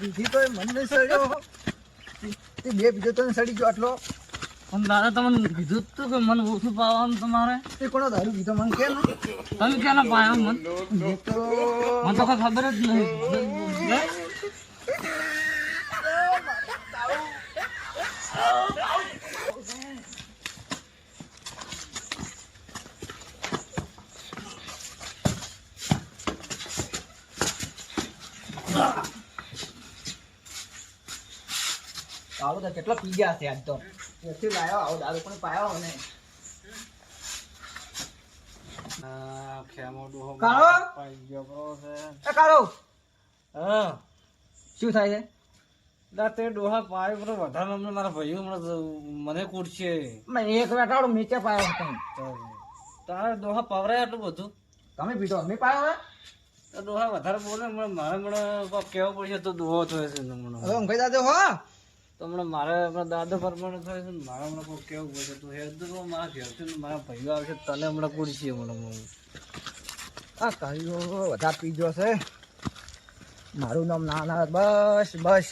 પીધી તો મને નહીં સડ્યો તે બે પીધો તો સડી ગયો આટલો. પણ દાદા તમને કીધું તું કે મને ઓછું પાવાનું તમારે. તે કોનો દારૂ પીધો મને કે તમે ક્યાં પાયો? મન મને તો કઈ ખબર જ નહીં. તો કેટલો પી ગયા છે આજ તો. ક્યાંથી લાયો આવો દારૂ પણ પાયો ને કાળો? એ કાળો? હા. શું થાય છે? તે ડોહા પાય પર વધારે હમણાં મારા ભાઈઓ મને કૂટશે એક વેટાડો નીચે પાયો હતો. તારે ડોહા પવરાય આટલું બધું? તમે પીધો અમે પાયો? ડોહા વધારે બોલે મારે કેવો કોક પડશે તો ડોહો થયો છે હમણાં હવે હો. તો હમણાં મારે હમણાં દાદો પરમાણે થયો છે મારે હમણાં કોઈ કેવું પડશે તું હેડ તો મારા ઘેર ને મારા ભાઈઓ આવશે તને હમણાં પૂછીએ હમણાં હું આ કહ્યું વધારે પીજો છે. મારું નામ ના ના બસ. બસ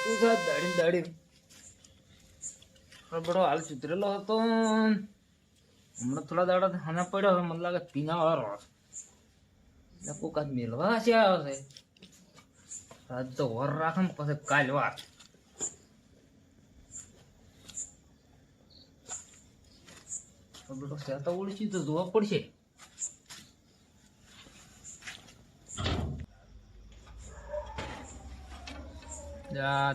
શું છે? દડી દડી. બડો હાલ સુધરેલો હતો. હમણાં થોડા દાડા હાને પડ્યો મને લાગે પીના વાળો એટલે કોક આજ મેળવા છે આવ્યો છે. આજ તો વર રાખે ને પછી કાલ વાત. તો બેટો સેતા ઉડશે તો જોવા પડશે. આ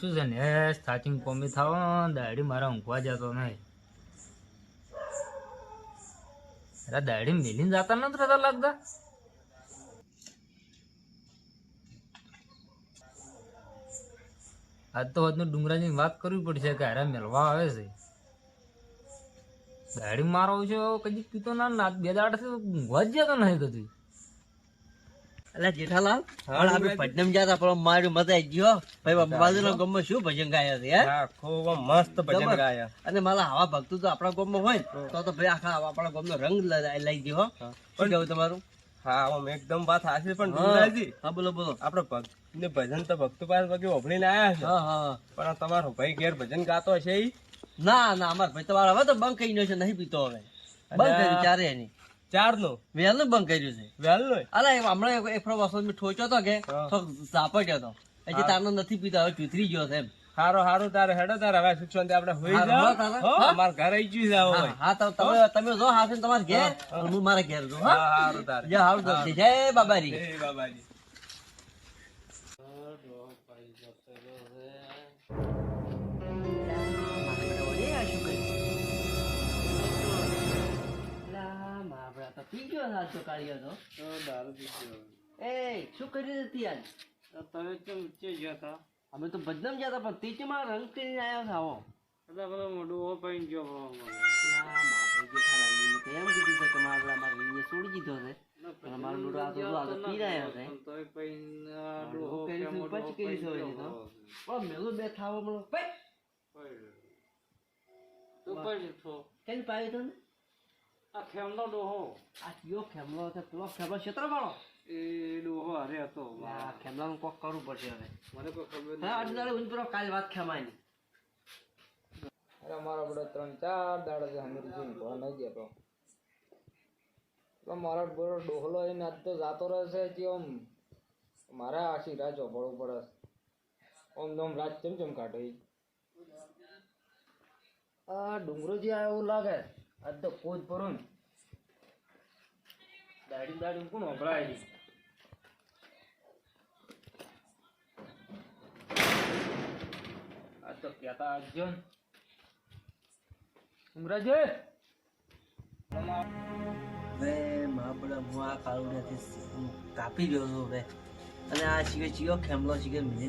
શું છે ને? સ્ટાર્ટિંગ કોમી થાવ દાડી મારા ઊંઘવા જતો નહીં. અરે દાડી મેલીને જતા નથી રહેતા લાગતા? આજ તો આજનો ડુંગરાની વાત કરવી પડશે કે હારે મેળવા આવે છે. દાડી મારો છે કદી પીતો ના ના બે દાડ ઊંઘવા જ જતો નહીં કદી. અલા જેઠાલાલ હાલ આપણે પટનમ ગયા પણ મારું મજા ગયો. ભાઈ બાજુના ગામમાં શું ભજન ગાયા છે ખૂબ મસ્ત ભજન અને મારા આવા ભક્તો તો આપણા ગામમાં હોય તો તો ભાઈ આખા આપણા ગામનો રંગ લઈ ગયો શું કેવું તમારું? હા આમ એકદમ વાત હાચી પણ હા. હા, બોલો બોલો. આપડે ભક્ત ને ભજન તો ભક્તો પાસે વગી ઓભળીને આયા છે. હા હા. પણ તમારો ભાઈ ઘેર ભજન ગાતો હશે ના ના અમાર ભાઈ તમારે હવે તો બંધ કહી નો છે નહીં પીતો હવે. બંધ ચારે એની? ચાર નો વહેલું બંધ કર્યું છે. નો અલા હમણાં એક- વસ્તુ મેં ઠોચ્યો તો કે. તો ઝાપટ્યો તો. એટલે તારનો નથી પીતા હવે ચૂતરી ગયો છે એમ. હારો હારું તારે હેડો તારે હવે સુખ શાંતિ આપણે હોઈ જાવ? અમાર ઘરે આવી ગયું જાવ હા, તો તમે તમે જો હાથે તમારે ઘેર. હું મારા ઘેર જો હા. હારું તારે. જય હારું તો જય બાબારી એ શું કર્યું હતી આજ તમે ગયા હતા. અમે તો બદનામ જતા પણ તે ચેમાં રંગ કરીને આવ્યો છે આવો એટલે બધો મોઢું ઓ ગયો ના, એમ કીધું છે કે મારે અમારે છોડી દીધો છે. પણ આ પી રહ્યો છે. પછી તો. પણ મેલું બે થાવો મળો પૈ! તું કેમ પાયો તને? આ ખેમનો ડોહો. આ કયો ખેમલો છે? પેલો ખેમલો ક્ષેત્ર વાળો એ ડોહો અરે હતો. આ ખેમલાનું કોક કરવું પડશે હવે. મને કોઈ ખબર હા આજે દાડે ઊંઘ કાલ વાત ખેમાયની. અરે મારા બધો ત્રણ ચાર દાડા છે હમીર જોઈને ભણવા નહીં જતો તો. મારા બધો ડોહલો એને આજ તો જાતો રહેશે કે આમ મારે આખી રાહ ચોપડવું પડે. ઓમ નોમ રાત ચમ ચમ કાઢે. આ ડુંગરો જે આવ્યો એવું લાગે. આજ તો જ ભરો ને. દાડી દાડી કોણ વપરાય છે? આ તો કહેતા આવજો ને. ઉમરાજે! મહાબળા હું આ કાળુડિયાથી કાપી ગયો છું હવે. અને આ શીખે ચીયો ખેમલો શીખે મિલી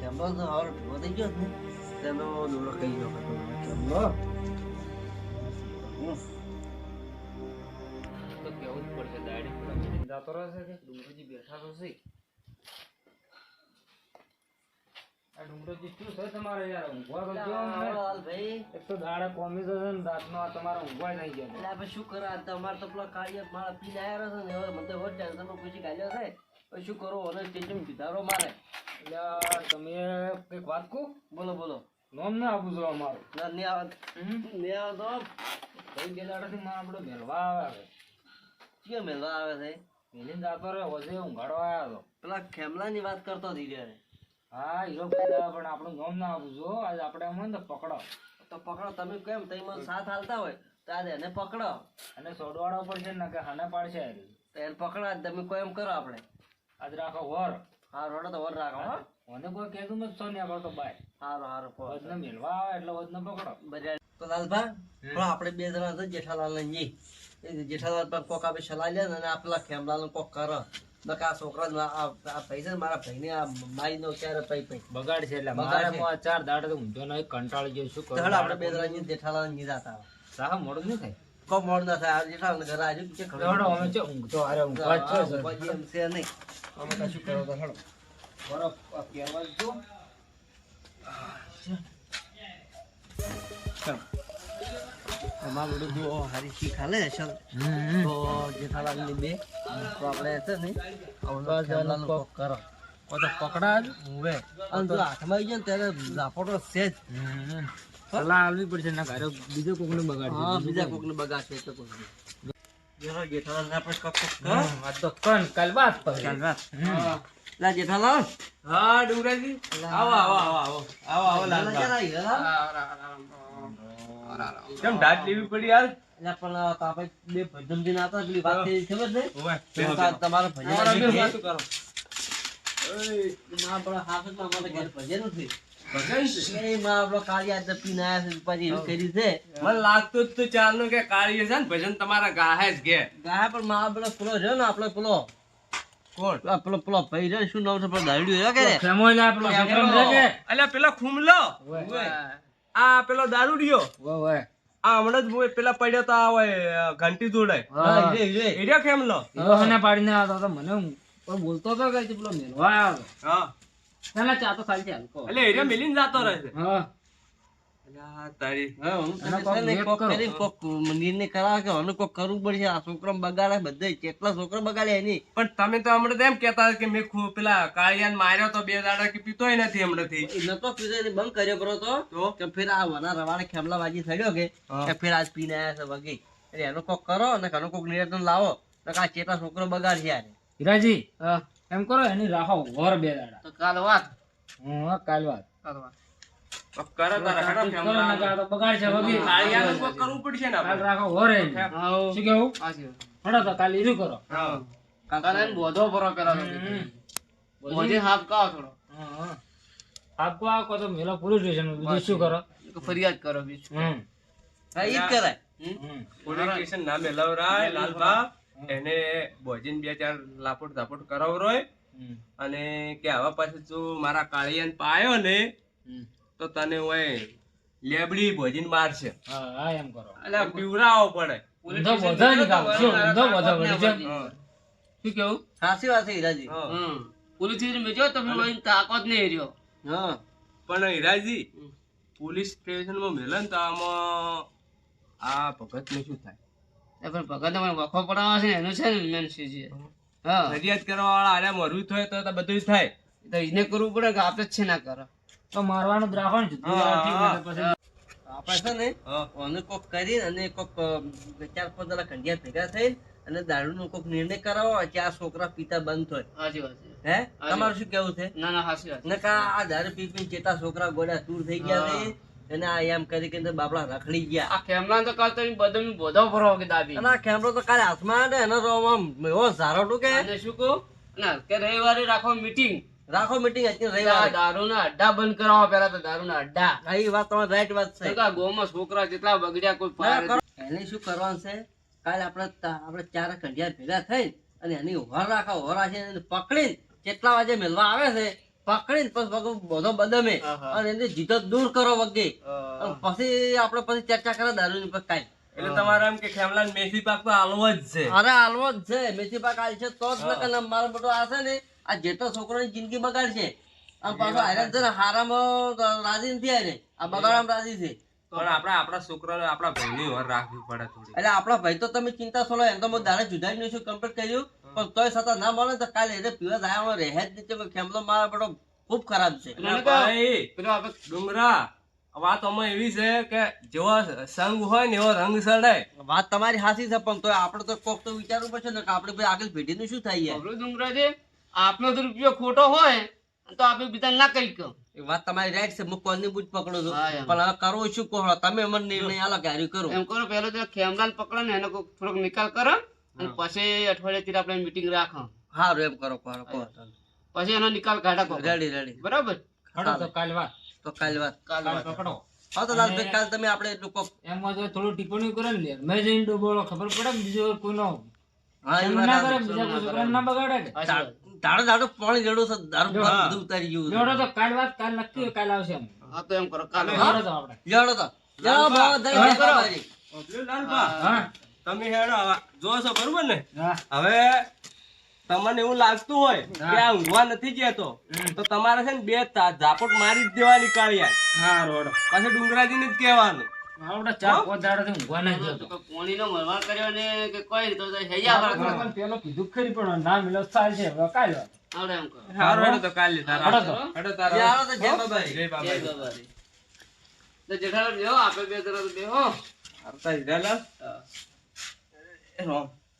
ખેમલો થઈ ગયો તેનો કહી ગયો ખેમલો મેલીને છે કે ડુંગરજી બેઠા તો છે. આ ડુંગરોજી શું છે તમારે યાર? ઊંઘવા તો ને. લાલભાઈ એક તો દાડા કોમી છે ને રાતનો આ તમારે ઊંઘવા નહીં ગયા. એટલે આપણે શું કરો તમારે તો પેલા કાળિયા મારા પી લાયા છે ને હવે મને જ ટેન્શનમાં પૂછી કાઢ્યો છે હવે શું કરો? અને સ્ટેશન પીધારો મારે. એટલે તમે કંઈક વાત કહું? બોલો બોલો. નોમ ના આપું છું અમારું. ના નહીં આવે. નહીં આવે તો? ભાઈ બે દાડાથી માં આપણે મેળવા આવે? કયો મેળવા આવે છે? મેલીને જાતો રે વજે આવ્યો હતો પેલા ખેમલાની વાત કરતો હતી હા હીરો કીધા પણ આપણું નોમ ના આપું છો આપણે એમ ને પકડો. તો પકડો તમે કેમ? મને સાથ હાલતા હોય તો આજ એને પકડો. અને સોડવાડો પડશે ને કે હાને પાડશે. તો એને પકડા તમે કોઈ એમ કરો આપણે. આજ રાખો વર. હા રોડો તો વર રાખો. હા? મને કોઈ કહેતું ને આપણે તો બાય. હારો હારું કહો. મેળવા આવે એટલે વજને પકડો. તો લાલભા પણ આપણે બે જણા હતા જેઠાલાલ ને જેઠાલાલ પણ કોક આપણે સલાહ લે અને આપેલા ખેમલાલ કોક કર. નકા આ છોકરા આ આ પૈસા મારા ભાઈ આ મારી નો ક્યારે પૈ પૈ બગાડ છે એટલે મારે છે. મો આ ચાર દાડે તો ઊંધો નહીં કંટાળી ગયો શું કરું આપણે બે જણા જેઠાલાલની જાતા મોડું નહીં થાય? કોક મોડ ના થાય. જેઠાલાલ ઘરે આજુ કે ખબર અમે છે ઊંઘતો હારે ઊંઘવા છે એમ છે નહીં. અમે કશું કરો તો હેડો. બરફ આ પહેરવા જ અમારું બધું જો હારી શીખ હાલે છે તો જેઠાલાલની બે. તો આપણે છે ને કોક કરો. તો પકડા જ. હવે અને જો હાથમાં આવી જાય ને ત્યારે ઝાપોટો સેજ સલાહ આલવી પડશે ના ઘરે બીજો કોકને બગાડ હા બીજા કોકને બગાડ છે કોઈ જેઠાલાલ જેઠાલાલ ને આપણે કોક કોક કરો. તો કન કાલ બાત પર હા. લા જેઠાલાલ. હા ડુંગરાજી. આવો આવો આવો આવો આવો. આવો લા લાલબા. જરા હીરા. કેમ ઢાટ લેવી પડી યાર પણ આ બે ભજનજી ના હતા પેલી વાત થઈ ખબર છે? તમારો ભજન અમારે ઘેર ભજન નથી. ભજન તમારા ગાહે જ ઘેર. ગાહે પણ મા આપણો પેલો રહ્યો ને આપડે પેલો. કોણ? પેલો પેલો ભાઈ રહ્યો શું નામ છે પેલો દાડ્યું રહ્યો કે પેલો પેલો ખુમલો. આ પેલો દારૂડિયો વો વો આ હમણાં જ હું પેલા પડ્યો તો આ હોય ઘંટી જોડાય એરિયો કેમલો હીરો હને પાડીને આવતો તો મને પણ બોલતો તો કે પેલો મેલવા આવ્યો. હા. ના ચા તો ખાલી છે હલકો એટલે એરિયો મિલીને જાતો રહે છે. હા. પણ તમે તો હમણાં એમ કહેતા કે મેં પેલા કાળિયાને માર્યો તો બે દાડા કે પીતોય નથી હમણાંથી. એ નતો પીધો બંધ કર્યો કરો તો. તો? ફેર આ વના રવાડે ખેમલા બાજી થયો કે ફેર આજ પીને આયા છે વગી. એટલે એનો કોક કરો અને ઘણો કોક નિર્ણય લાવો. તો આ ચેતા છોકરો બગાડશે યાર હીરાજી એમ કરો એની રાખો ઘર બે દાડા. તો કાલ વાત. હા કાલ વાત. કરો તારા હેડો કરો કેમલા. ના કાં તો બગાડ છે વગી. કાળિયાનું કોઈ કરવું પડશે ને કાલ રાખો વર શું કેવું હડો તો કાલ ઈરું કરો. હા. બોજી હાફ કાવ થોડો. હાફ કો આવો તો મેલો પોલીસ સ્ટેશન બીજું શું કરો? ફરિયાદ કરો બીજું. હમ. હા ઈ કરાય. હમ. પોલીસ સ્ટેશન ના મેલાવરાય લાલબા એને ભોજીને બે ચાર લાપોટ ધાપોટ કરાવરોય. અને કે આવા પાછું તું મારા કાળિયાન પાયો ને. તો તને ઓય લેબડી ભોજીને મારશે. હા હા એમ કરો. એટલે પીવરાવો પડે. ઊંધો બોધો નીકાળો. શું ઊંધો બોધો વળી છે? હા. શું કેવું? સાચી વાત છે હીરાજી. હા. હા. પણ હીરાજી પોલીસ સ્ટેશનમાં મેલે ને તો આમાં આ ભગત ને શું થાય ફરિયાદ કરવા વાળા આને મરવું થાય તો તો બધું થાય. તો કરવું પડે મારવાનું જ ના ને જુદું મારવાનું જ રાખો ને આપણે છે ને હા. કોક કરી અને કોક ચાર પાંચ દાડા ખંડિયા ભેગા થઈ અને દારૂ નો કોક નિર્ણય કરાવો કે આ છોકરા પીતા બંધ થાય હે? તમારું શું કેવું છે? નકા આ દારૂ પી પી ચેતા છોકરા ગોડા દૂર થઈ ગયા છે અને આ એમ કરી કે બાપડા રખડી ગયા. અને આ કેમેરો તો કાલે હાથમાં આવે ને એનો શું કહું? એવો ઝારો રવિવારે રાખો મીટિંગ હતી રવિવારે. દારૂના અડ્ડા બંધ કરાવો પેલા તો દારૂના અડ્ડા. એ વાત તમારી રાઈટ વાત છે. નકર ગોમાં છોકરા જેટલા બગડ્યા કોઈ પાર એને શું કરવાનું છે? કાલ આપણે આપણે ચાર કંઢિયા ભેગા થઈ અને એની ઓર રાખા ઓર રાખીને પકડીને કેટલા વાગે મેલવા આવે છે? પકડીને પછી બધો બદમે. અને એને જીતો દૂર કરો વગે. પછી આપણે પછી ચર્ચા કરે દારૂની પર કાંઈ. એટલે તમારે એમ કે ખેમલા મેથી પાક તો હાલવો જ છે. અરે હાલવો જ છે. મેથી પાક હાલ છે તો જ લગન મારો બધો આ છે ને આ જેટલો છોકરોની જિંદગી બગાડશે. આમ પાછો આયરન છે હારામાં રાજી નથી આયરે. આ બગાડામાં રાજી છે. પણ આપણા આપણા છોકરા આપણા ભાઈની વર રાખવી પડે થોડી. એટલે આપણા ભાઈ તો તમે ચિંતા છોડો એમ તો હું દાડે જુદાઈ નહીં છું કમ્પ્લીટ કર્યું પણ તોય છતાં ના મળે તો કાલે એને પીવા જાય રહે જ નહીં. ખેમલો મારા બેટો ખૂબ ખરાબ છે. પેલો આપણે ડુંગરા વાત અમે એવી છે કે જેવો સંગ હોય ને એવો રંગ સડાય વાત તમારી હાસી છે પણ તો આપણે તો કોક તો વિચારવું પડશે ને કે આપણે ભાઈ આગળ પેઢીનું શું થાય ડુંગરાજી આપનો દુરુપયોગ રૂપિયો ખોટો હોય તો આપણે બીજા ના કહી કહો. એ વાત તમારી રાઈટ છે હું કોની બુજ પકડો છું. પણ હવે કરો શું કહો? તમે મને નિર્ણય આલો કે હાર્યું કરું. એમ કરો પેલો તો ખેમલાલ પકડો ને એનો થોડોક નિકાલ કરો અને પછી અઠવાડિયેથી આપણે મીટિંગ રાખો. હારું એમ કરો કરો કહો પછી એનો નિકાલ કાઢા કરો રેડી રેડી બરાબર? તો કાલ વાત. તો કાલ વાત. કાલ વાત. પકડો. હા તો લાલભાઈ કાલ તમે આપણે એટલું કહો એમાં જો થોડું ટિપ્પણી કરો ને મેં જઈને ડૂબોળો ખબર પડે બીજો બીજો ન હા એમ ના કરે બીજા કોઈ છોકરાને ના બગાડે. દાડો દાડો પાણી જડો છે દારૂ બધું ઉતારી ગયું જડો તો કાલ વાત કાલ નક્કી કાલ આવશે હા તો એમ કરો કાલ જડો તો આપણે જડો તો. લેવડો ભાવ દઈ દે કરો. લાલબા, હા. તમે હેડો જો છો બરોબર ને? હા. હવે તમને એવું લાગતું હોય કે આ ઊંઘવા નથી જતો તો તમારે છે ને બે ઝાપટ મારી જ દેવાની કાળિયા હા રોડો. પાછું ડુંગરાજીને જ કહેવાનું. આપણે ચાર પાંચ દાડાથી ઊંઘવા ના જતો. તો પોણીનો મરવાડ કર્યો ને કે કોઈ તો તો હેયા વાળા. પેલો કીધું ખરી પણ ના મિલો ચાલ છે હવે કાલ આવડે એમ કરો હારું હેડો તો કાલે તારા હડો તો. તારા લેવડો તો જય બાબારી. જય જય બાબા તો જેઠાલાલ બેહો આપણે બે તરફ બેહો. આવતા હીરાલાલ હા. રોમ.